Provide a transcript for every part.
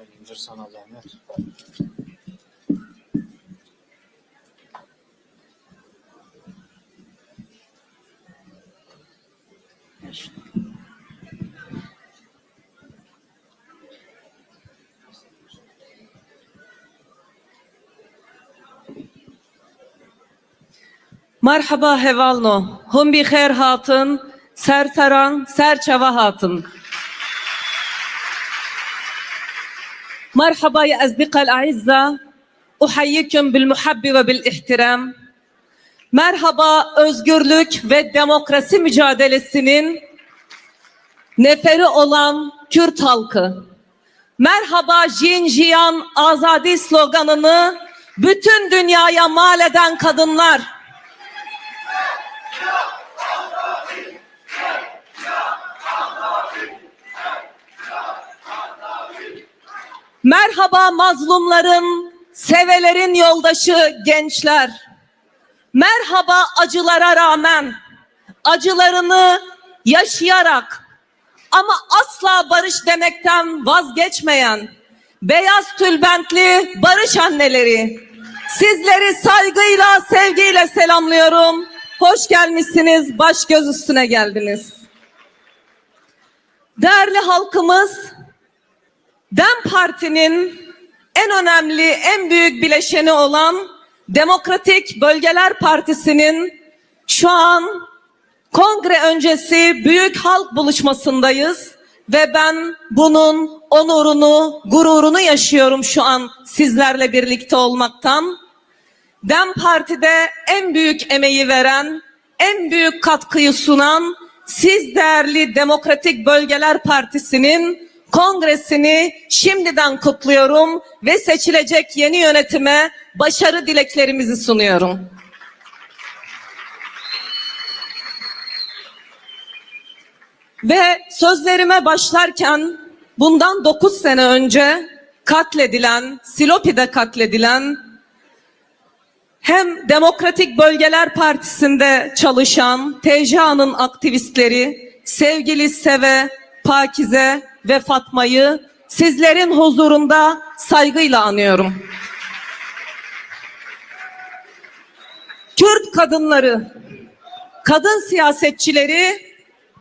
Hemen indir sana zahmet. Merhaba hevalno. Hum bi hatın. Serseran, serçeva hatın. مرحبا يا أصدقاء الأعزة أحييكم بالمحبة وبالاحترام Merhaba özgürlük ve demokrasi mücadelesinin neferi olan Kürt halkı. Merhaba Jinjiyan Azadi sloganını bütün dünyaya mal eden kadınlar. Merhaba mazlumların, sevelerin yoldaşı gençler. Merhaba acılara rağmen, acılarını yaşayarak ama asla barış demekten vazgeçmeyen beyaz tülbentli barış anneleri. Sizleri saygıyla, sevgiyle selamlıyorum. Hoş gelmişsiniz, baş göz üstüne geldiniz. Değerli halkımız, DEM Parti'nin en önemli, en büyük bileşeni olan Demokratik Bölgeler Partisi'nin şu an kongre öncesi büyük halk buluşmasındayız ve ben bunun onurunu, gururunu yaşıyorum şu an sizlerle birlikte olmaktan. DEM Parti'de en büyük emeği veren, en büyük katkıyı sunan siz değerli Demokratik Bölgeler Partisi'nin kongresini şimdiden kutluyorum ve seçilecek yeni yönetime başarı dileklerimizi sunuyorum. Ve sözlerime başlarken bundan 9 sene önce katledilen, Silopi'de katledilen hem Demokratik Bölgeler Partisi'nde çalışan TCA'nın aktivistleri sevgili Seve, Pakize ve Fatma'yı sizlerin huzurunda saygıyla anıyorum. Kürt kadınları, kadın siyasetçileri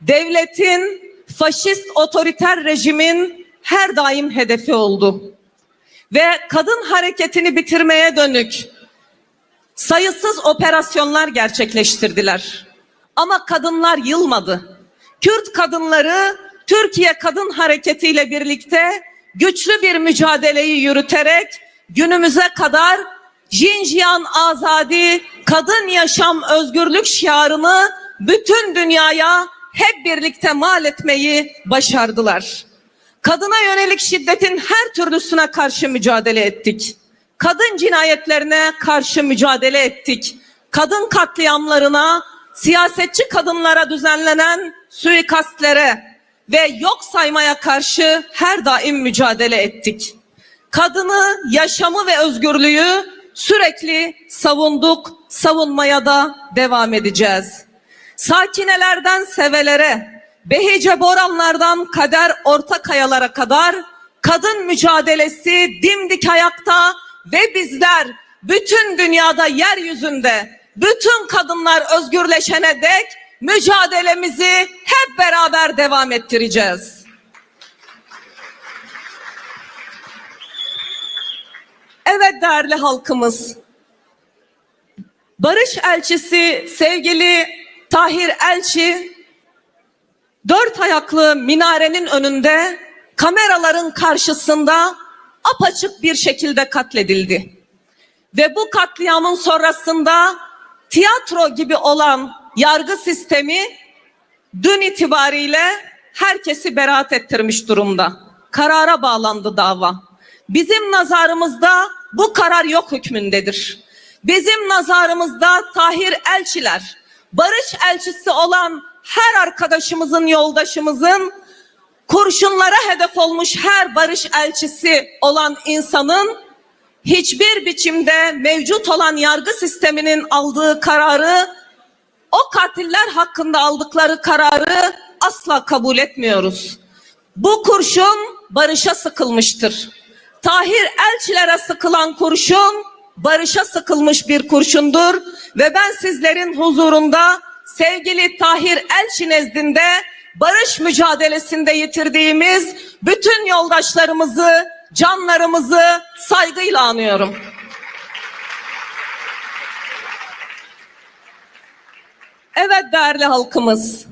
devletin faşist otoriter rejimin her daim hedefi oldu. Ve kadın hareketini bitirmeye dönük sayısız operasyonlar gerçekleştirdiler. Ama kadınlar yılmadı. Kürt kadınları Türkiye Kadın Hareketi ile birlikte güçlü bir mücadeleyi yürüterek günümüze kadar Jinjiyan Azadi kadın yaşam özgürlük şiarını bütün dünyaya hep birlikte mal etmeyi başardılar. Kadına yönelik şiddetin her türlüsüne karşı mücadele ettik. Kadın cinayetlerine karşı mücadele ettik. Kadın katliamlarına, siyasetçi kadınlara düzenlenen suikastlere ve yok saymaya karşı her daim mücadele ettik. Kadını, yaşamı ve özgürlüğü sürekli savunduk, savunmaya da devam edeceğiz. Sakinelerden sevelere, Behice Boranlardan Kader Ortakayalara kadar kadın mücadelesi dimdik ayakta ve bizler bütün dünyada yeryüzünde bütün kadınlar özgürleşene dek mücadelemizi hep beraber devam ettireceğiz. Evet değerli halkımız. Barış elçisi sevgili Tahir Elçi dört ayaklı minarenin önünde kameraların karşısında apaçık bir şekilde katledildi. Ve bu katliamın sonrasında tiyatro gibi olan yargı sistemi dün itibariyle herkesi beraat ettirmiş durumda. Karara bağlandı dava. Bizim nazarımızda bu karar yok hükmündedir. Bizim nazarımızda Tahir Elçiler, barış elçisi olan her arkadaşımızın, yoldaşımızın kurşunlara hedef olmuş her barış elçisi olan insanın hiçbir biçimde mevcut olan yargı sisteminin aldığı kararı o katiller hakkında aldıkları kararı asla kabul etmiyoruz. Bu kurşun barışa sıkılmıştır. Tahir elçilere sıkılan kurşun barışa sıkılmış bir kurşundur ve ben sizlerin huzurunda sevgili Tahir Elçi nezdinde barış mücadelesinde yitirdiğimiz bütün yoldaşlarımızı, canlarımızı saygıyla anıyorum. Evet değerli halkımız.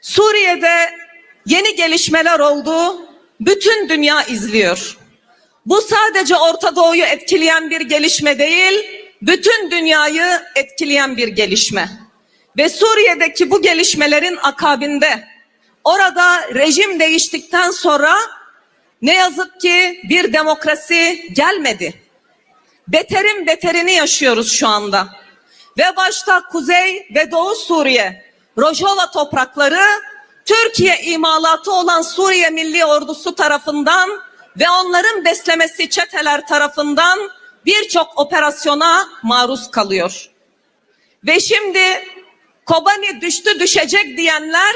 Suriye'de yeni gelişmeler oldu. Bütün dünya izliyor. Bu sadece Orta Doğu'yu etkileyen bir gelişme değil, bütün dünyayı etkileyen bir gelişme. Ve Suriye'deki bu gelişmelerin akabinde orada rejim değiştikten sonra ne yazık ki bir demokrasi gelmedi. Beterin beterini yaşıyoruz şu anda. Ve başta Kuzey ve Doğu Suriye, Rojava toprakları Türkiye imalatı olan Suriye Milli Ordusu tarafından ve onların beslemesi çeteler tarafından birçok operasyona maruz kalıyor. Ve şimdi Kobani düştü düşecek diyenler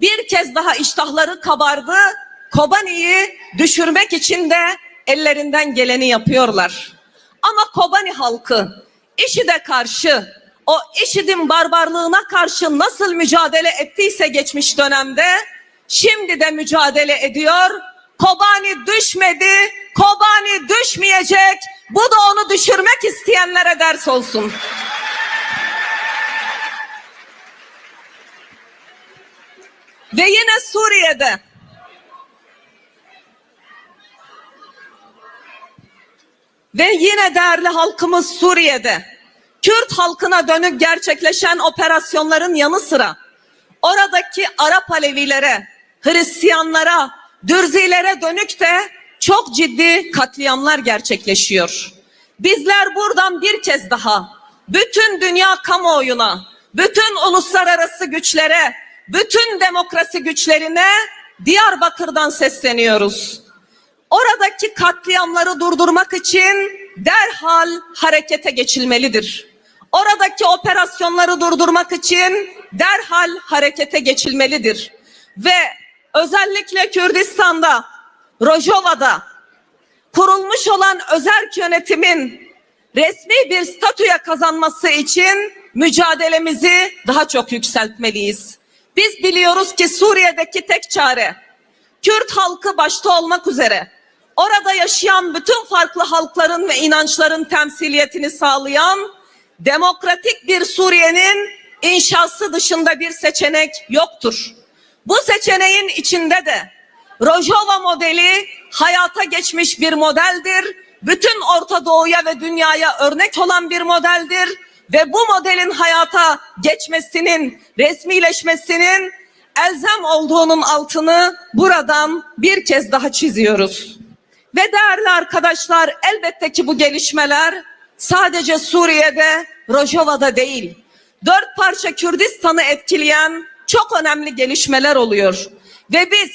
bir kez daha iştahları kabardı. Kobani'yi düşürmek için de ellerinden geleni yapıyorlar. Ama Kobani halkı IŞİD'e karşı, o IŞİD'in barbarlığına karşı nasıl mücadele ettiyse geçmiş dönemde, şimdi de mücadele ediyor. Kobani düşmedi, Kobani düşmeyecek. Bu da onu düşürmek isteyenlere ders olsun. Ve yine Suriye'de ve yine değerli halkımız Suriye'de Kürt halkına dönük gerçekleşen operasyonların yanı sıra oradaki Arap Alevilere, Hristiyanlara, Dürzilere dönük de çok ciddi katliamlar gerçekleşiyor. Bizler buradan bir kez daha bütün dünya kamuoyuna, bütün uluslararası güçlere, bütün demokrasi güçlerine Diyarbakır'dan sesleniyoruz. Oradaki katliamları durdurmak için derhal harekete geçilmelidir. Oradaki operasyonları durdurmak için derhal harekete geçilmelidir. Ve özellikle Kürdistan'da, Rojava'da kurulmuş olan özerk yönetimin resmi bir statüye kazanması için mücadelemizi daha çok yükseltmeliyiz. Biz biliyoruz ki Suriye'deki tek çare Kürt halkı başta olmak üzere orada yaşayan bütün farklı halkların ve inançların temsiliyetini sağlayan demokratik bir Suriye'nin inşası dışında bir seçenek yoktur. Bu seçeneğin içinde de Rojava modeli hayata geçmiş bir modeldir. Bütün Orta Doğu'ya ve dünyaya örnek olan bir modeldir ve bu modelin hayata geçmesinin, resmileşmesinin elzem olduğunun altını buradan bir kez daha çiziyoruz. Ve değerli arkadaşlar elbette ki bu gelişmeler sadece Suriye'de, Rojava'da değil. Dört parça Kürdistan'ı etkileyen çok önemli gelişmeler oluyor. Ve biz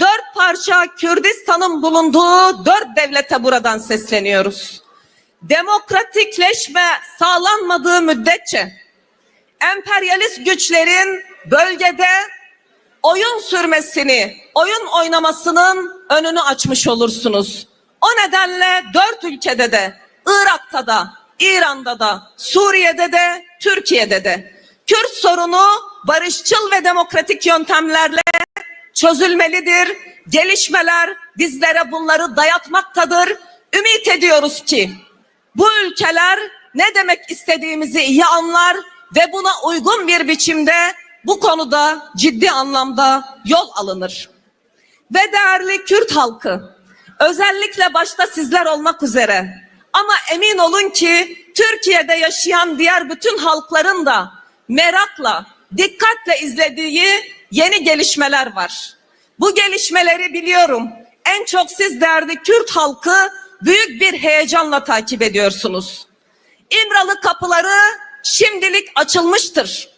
dört parça Kürdistan'ın bulunduğu dört devlete buradan sesleniyoruz. Demokratikleşme sağlanmadığı müddetçe emperyalist güçlerin bölgede oyun sürmesini, oyun oynamasının önünü açmış olursunuz. O nedenle dört ülkede de, Irak'ta da, İran'da da, Suriye'de de, Türkiye'de de Kürt sorunu barışçıl ve demokratik yöntemlerle çözülmelidir. Gelişmeler bizlere bunları dayatmaktadır. Ümit ediyoruz ki bu ülkeler ne demek istediğimizi iyi anlar ve buna uygun bir biçimde bu konuda ciddi anlamda yol alınır. Ve değerli Kürt halkı, özellikle başta sizler olmak üzere ama emin olun ki Türkiye'de yaşayan diğer bütün halkların da merakla, dikkatle izlediği yeni gelişmeler var. Bu gelişmeleri biliyorum. En çok siz değerli Kürt halkı büyük bir heyecanla takip ediyorsunuz. İmralı kapıları şimdilik açılmıştır.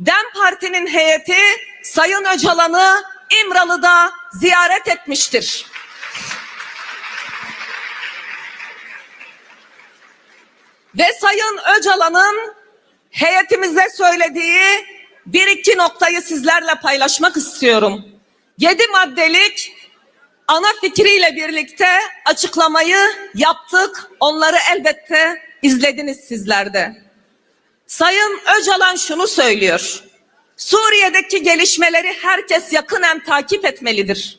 DEM Parti'nin heyeti Sayın Öcalan'ı İmralı'da ziyaret etmiştir. Ve Sayın Öcalan'ın heyetimize söylediği bir iki noktayı sizlerle paylaşmak istiyorum. Yedi maddelik ana fikriyle birlikte açıklamayı yaptık. Onları elbette izlediniz sizler de. Sayın Öcalan şunu söylüyor. Suriye'deki gelişmeleri herkes yakinen takip etmelidir.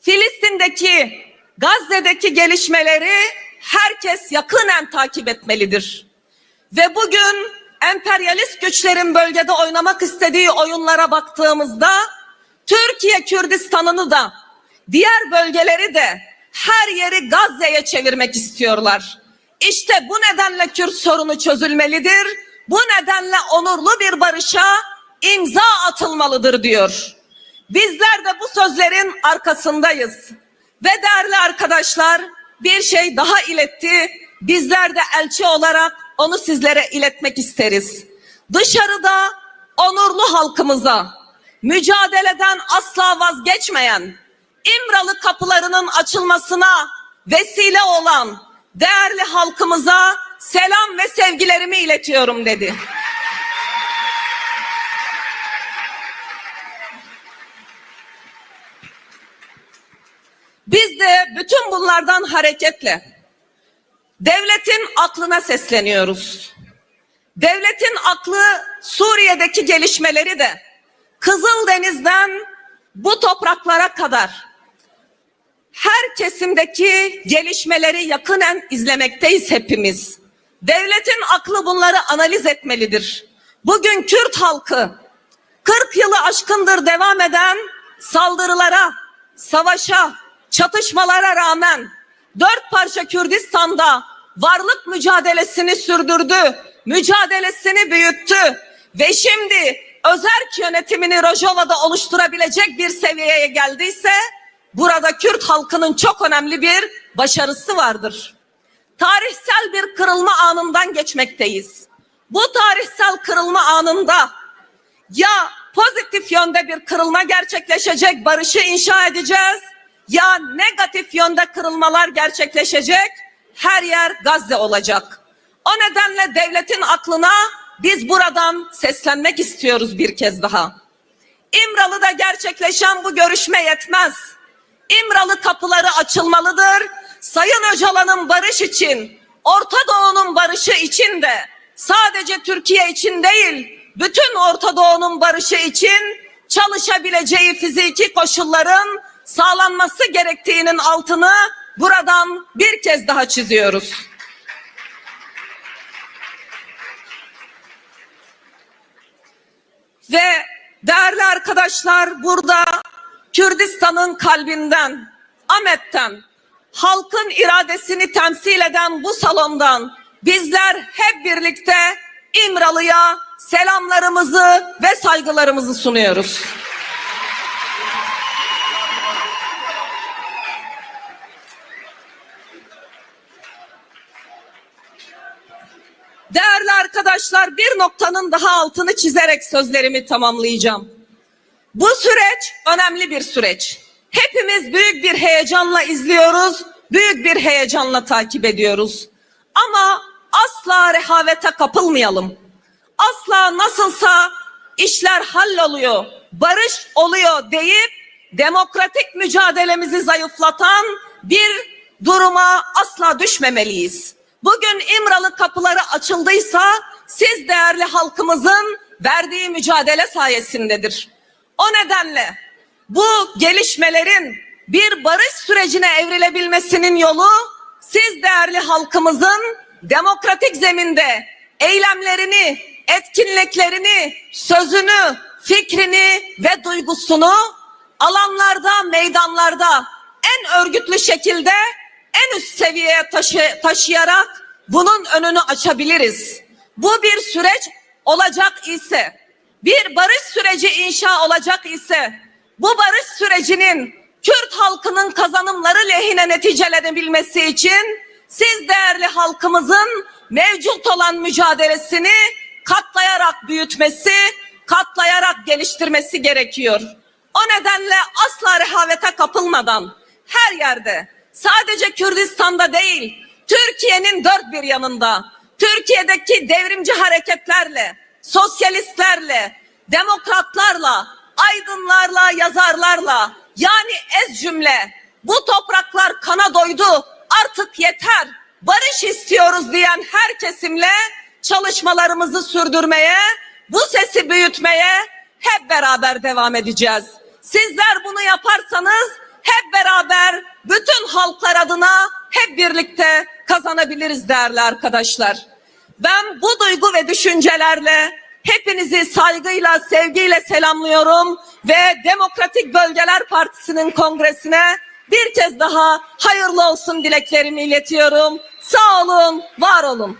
Filistin'deki, Gazze'deki gelişmeleri herkes yakinen takip etmelidir. Ve bugün emperyalist güçlerin bölgede oynamak istediği oyunlara baktığımızda Türkiye Kürdistan'ını da diğer bölgeleri de her yeri Gazze'ye çevirmek istiyorlar. İşte bu nedenle Kürt sorunu çözülmelidir. Bu nedenle onurlu bir barışa imza atılmalıdır diyor. Bizler de bu sözlerin arkasındayız. Ve değerli arkadaşlar bir şey daha iletti. Bizler de elçi olarak onu sizlere iletmek isteriz. Dışarıda onurlu halkımıza mücadeleden asla vazgeçmeyen, İmralı kapılarının açılmasına vesile olan değerli halkımıza selam ve sevgilerimi iletiyorum dedi. Biz de bütün bunlardan hareketle devletin aklına sesleniyoruz. Devletin aklı Suriye'deki gelişmeleri de Kızıldeniz'den bu topraklara kadar her kesimdeki gelişmeleri yakinen izlemekteyiz hepimiz. Devletin aklı bunları analiz etmelidir. Bugün Kürt halkı 40 yılı aşkındır devam eden saldırılara, savaşa, çatışmalara rağmen dört parça Kürdistan'da varlık mücadelesini sürdürdü, mücadelesini büyüttü ve şimdi özerk yönetimini Rojava'da oluşturabilecek bir seviyeye geldiyse burada Kürt halkının çok önemli bir başarısı vardır. Tarihsel bir kırılma anından geçmekteyiz. Bu tarihsel kırılma anında ya pozitif yönde bir kırılma gerçekleşecek, barışı inşa edeceğiz ya negatif yönde kırılmalar gerçekleşecek, her yer Gazze olacak. O nedenle devletin aklına biz buradan seslenmek istiyoruz bir kez daha. İmralı'da gerçekleşen bu görüşme yetmez. İmralı kapıları açılmalıdır. Sayın Öcalan'ın barış için, Orta Doğu'nun barışı için de sadece Türkiye için değil, bütün Orta Doğu'nun barışı için çalışabileceği fiziki koşulların sağlanması gerektiğinin altını buradan bir kez daha çiziyoruz. Ve değerli arkadaşlar burada Kürdistan'ın kalbinden, Ahmet'ten, halkın iradesini temsil eden bu salondan bizler hep birlikte İmralı'ya selamlarımızı ve saygılarımızı sunuyoruz. Değerli arkadaşlar bir noktanın daha altını çizerek sözlerimi tamamlayacağım. Bu süreç önemli bir süreç. Hepimiz büyük bir heyecanla izliyoruz, büyük bir heyecanla takip ediyoruz. Ama asla rehavete kapılmayalım. Asla nasılsa işler halloluyor, barış oluyor deyip demokratik mücadelemizi zayıflatan bir duruma asla düşmemeliyiz. Bugün İmralı kapıları açıldıysa siz değerli halkımızın verdiği mücadele sayesindedir. O nedenle bu gelişmelerin bir barış sürecine evrilebilmesinin yolu siz değerli halkımızın demokratik zeminde eylemlerini, etkinliklerini, sözünü, fikrini ve duygusunu alanlarda, meydanlarda en örgütlü şekilde en üst seviyeye taşı, taşıyarak bunun önünü açabiliriz. Bu bir süreç olacak ise, bir barış süreci inşa olacak ise, bu barış sürecinin Kürt halkının kazanımları lehine neticelenebilmesi için siz değerli halkımızın mevcut olan mücadelesini katlayarak büyütmesi, katlayarak geliştirmesi gerekiyor. O nedenle asla rehavete kapılmadan her yerde sadece Kürdistan'da değil Türkiye'nin dört bir yanında Türkiye'deki devrimci hareketlerle, sosyalistlerle, demokratlarla, aydınlarla, yazarlarla yani ez cümle bu topraklar kana doydu artık yeter barış istiyoruz diyen her kesimle çalışmalarımızı sürdürmeye, bu sesi büyütmeye hep beraber devam edeceğiz. Sizler bunu yaparsanız hep beraber bütün halklar adına hep birlikte kazanabiliriz değerli arkadaşlar. Ben bu duygu ve düşüncelerle hepinizi saygıyla, sevgiyle selamlıyorum ve Demokratik Bölgeler Partisi'nin kongresine bir kez daha hayırlı olsun dileklerimi iletiyorum. Sağ olun, var olun.